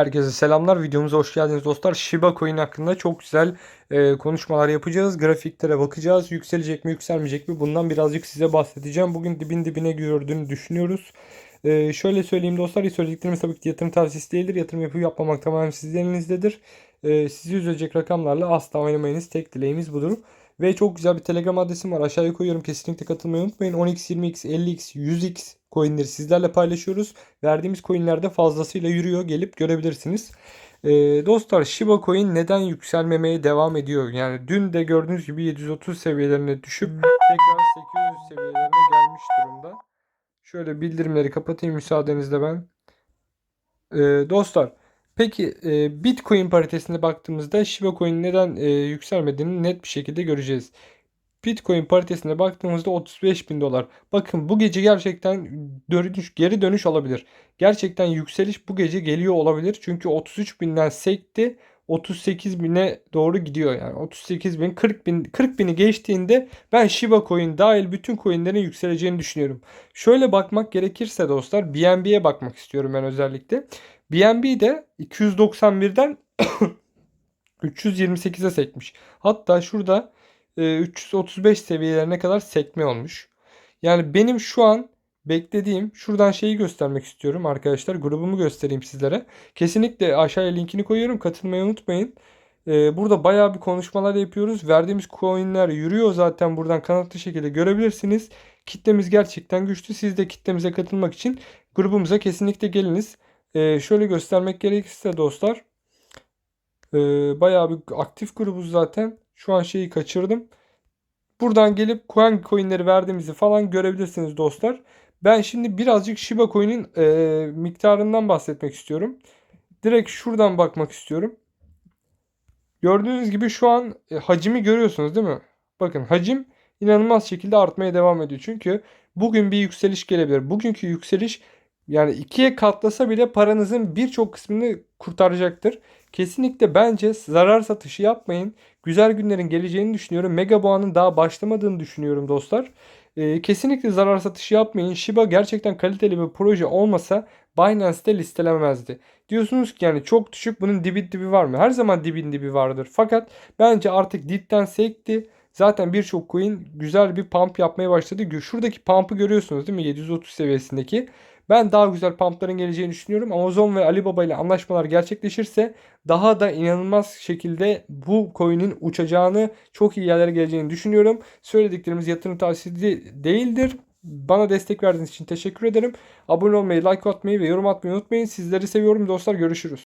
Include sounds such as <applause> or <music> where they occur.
Herkese selamlar. Videomuza hoş geldiniz dostlar. Shiba Coin hakkında çok güzel e, konuşmalar yapacağız. Grafiklere bakacağız. Yükselecek mi, yükselmeyecek mi? Bundan birazcık size bahsedeceğim. Bugün dibin dibine gördüğünü düşünüyoruz. E, şöyle söyleyeyim dostlar. Söylediklerimiz tabii ki yatırım tavsiyesi değildir. Yatırım yapıp yapmamak tamamen sizin elinizdedir. E, sizi üzecek rakamlarla asla oynamayınız. Tek dileğimiz budur. Ve çok güzel bir Telegram adresim var. Aşağıya koyuyorum. Kesinlikle katılmayı unutmayın. 10x, 20x, 50x, 100x coinleri sizlerle paylaşıyoruz. Verdiğimiz coinlerde fazlasıyla yürüyor. Gelip görebilirsiniz. Ee, dostlar Shiba Coin neden yükselmemeye devam ediyor? Yani dün de gördüğünüz gibi 730 seviyelerine düşüp tekrar 800 seviyelerine gelmiş durumda. Şöyle bildirimleri kapatayım müsaadenizle ben. Ee, dostlar peki e, Bitcoin paritesine baktığımızda Shiba Coin neden e, yükselmediğini net bir şekilde göreceğiz. Bitcoin paritesine baktığımızda 35 bin dolar. Bakın bu gece gerçekten dönüş, geri dönüş olabilir. Gerçekten yükseliş bu gece geliyor olabilir. Çünkü 33 binden sekti. 38 bine doğru gidiyor yani 38 bin 40 bin 40 bini geçtiğinde ben Shiba Coin dahil bütün coinlerin yükseleceğini düşünüyorum. Şöyle bakmak gerekirse dostlar BNB'ye bakmak istiyorum ben özellikle. BNB de 291'den 328'e <coughs> sekmiş. Hatta şurada 335 seviyelerine kadar sekme olmuş. Yani benim şu an beklediğim şuradan şeyi göstermek istiyorum arkadaşlar. Grubumu göstereyim sizlere. Kesinlikle aşağıya linkini koyuyorum. Katılmayı unutmayın. Ee, burada bayağı bir konuşmalar yapıyoruz. Verdiğimiz coinler yürüyor zaten buradan kanatlı şekilde görebilirsiniz. Kitlemiz gerçekten güçlü. Siz de kitlemize katılmak için grubumuza kesinlikle geliniz. Ee, şöyle göstermek gerekirse dostlar. E, bayağı bir aktif grubuz zaten. Şu an şeyi kaçırdım. Buradan gelip hangi coinleri verdiğimizi falan görebilirsiniz dostlar. Ben şimdi birazcık Shiba Coin'in e, miktarından bahsetmek istiyorum. Direkt şuradan bakmak istiyorum. Gördüğünüz gibi şu an e, hacimi görüyorsunuz değil mi? Bakın hacim inanılmaz şekilde artmaya devam ediyor. Çünkü bugün bir yükseliş gelebilir. Bugünkü yükseliş yani ikiye katlasa bile paranızın birçok kısmını kurtaracaktır. Kesinlikle bence zarar satışı yapmayın. Güzel günlerin geleceğini düşünüyorum. Mega Boğa'nın daha başlamadığını düşünüyorum dostlar. Ee, kesinlikle zarar satışı yapmayın. Shiba gerçekten kaliteli bir proje olmasa Binance'te listelemezdi. Diyorsunuz ki yani çok düşük bunun dibi dibi var mı? Her zaman dibin dibi vardır. Fakat bence artık dipten sekti. Zaten birçok coin güzel bir pump yapmaya başladı. Şuradaki pump'ı görüyorsunuz değil mi? 730 seviyesindeki. Ben daha güzel pumpların geleceğini düşünüyorum. Amazon ve Alibaba ile anlaşmalar gerçekleşirse daha da inanılmaz şekilde bu coin'in uçacağını, çok iyi yerlere geleceğini düşünüyorum. Söylediklerimiz yatırım tavsiyesi değildir. Bana destek verdiğiniz için teşekkür ederim. Abone olmayı, like atmayı ve yorum atmayı unutmayın. Sizleri seviyorum dostlar. Görüşürüz.